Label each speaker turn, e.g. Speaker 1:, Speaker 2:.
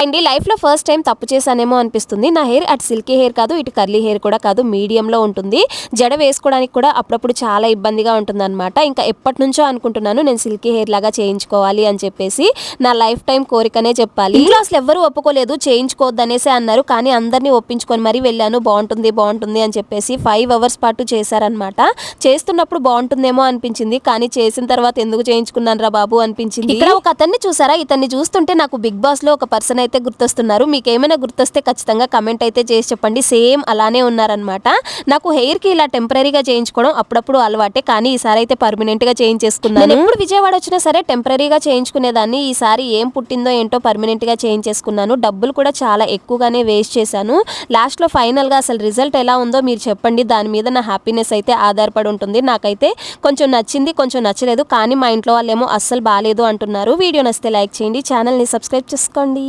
Speaker 1: Hi అండి లైఫ్లో first time తప్పు చేశానేమో అనిపిస్తుంది. నా హెయిర్ అటు సిల్కీ హెయిర్ కాదు ఇటు కర్లీ హెయిర్ కూడా కాదు మీడియంలో ఉంటుంది. జడ వేసుకోవడానికి కూడా అప్పుడప్పుడు చాలా ఇబ్బందిగా ఉంటుంది అనమాట ఇంకా ఎప్పటి నుంచో అనుకుంటున్నాను నేను సిల్కీ హెయిర్ లాగా చేయించుకోవాలి అని చెప్పేసి నా లైఫ్ టైం కోరికనే చెప్పాలి. ఇంట్లో అసలు ఎవ్వరూ ఒప్పుకోలేదు చేయించుకోవద్దు అనేసి అన్నారు. కానీ అందరినీ ఒప్పించుకొని మరీ వెళ్ళాను బాగుంటుంది బాగుంటుంది అని చెప్పేసి ఫైవ్ అవర్స్ పాటు చేశారనమాట చేస్తున్నప్పుడు బాగుంటుందేమో అనిపించింది. కానీ చేసిన తర్వాత ఎందుకు చేయించుకున్నాను రా బాబు అనిపించింది. ఇక్కడ ఒక అతన్ని చూసారా? ఇతన్ని చూస్తుంటే నాకు బిగ్ బాస్లో ఒక పర్సన్ అయితే గుర్తొస్తున్నారు మీకు ఏమైనా గుర్తొస్తే ఖచ్చితంగా కమెంట్ అయితే చేసి చెప్పండి. సేమ్ అలానే ఉన్నారనమాట నాకు హెయిర్కి ఇలా టెంపరీగా చేయించుకోవడం అప్పుడప్పుడు అలవాటే కానీ ఈసారి అయితే పర్మనెంట్గా చేయించేసుకున్నాను. నేను ఎప్పుడు విజయవాడ వచ్చినా సరే టెంపరీగా చేయించుకునేదాన్ని. ఈసారి ఏం పుట్టిందో ఏంటో పర్మనెంట్గా చేయించేసుకున్నాను. డబ్బులు కూడా చాలా ఎక్కువగానే వేస్ట్ చేశాను. లాస్ట్లో ఫైనల్గా అసలు రిజల్ట్ ఎలా ఉందో మీరు చెప్పండి. దాని మీద నా హ్యాపీనెస్ అయితే ఆధారపడి ఉంటుంది. నాకైతే కొంచెం నచ్చింది కొంచెం నచ్చలేదు కానీ మా ఇంట్లో వాళ్ళేమో అస్సలు బాగాలేదు అంటున్నారు. వీడియో నచ్చితే లైక్ చేయండి. ఛానల్ని సబ్స్క్రైబ్ చేసుకోండి.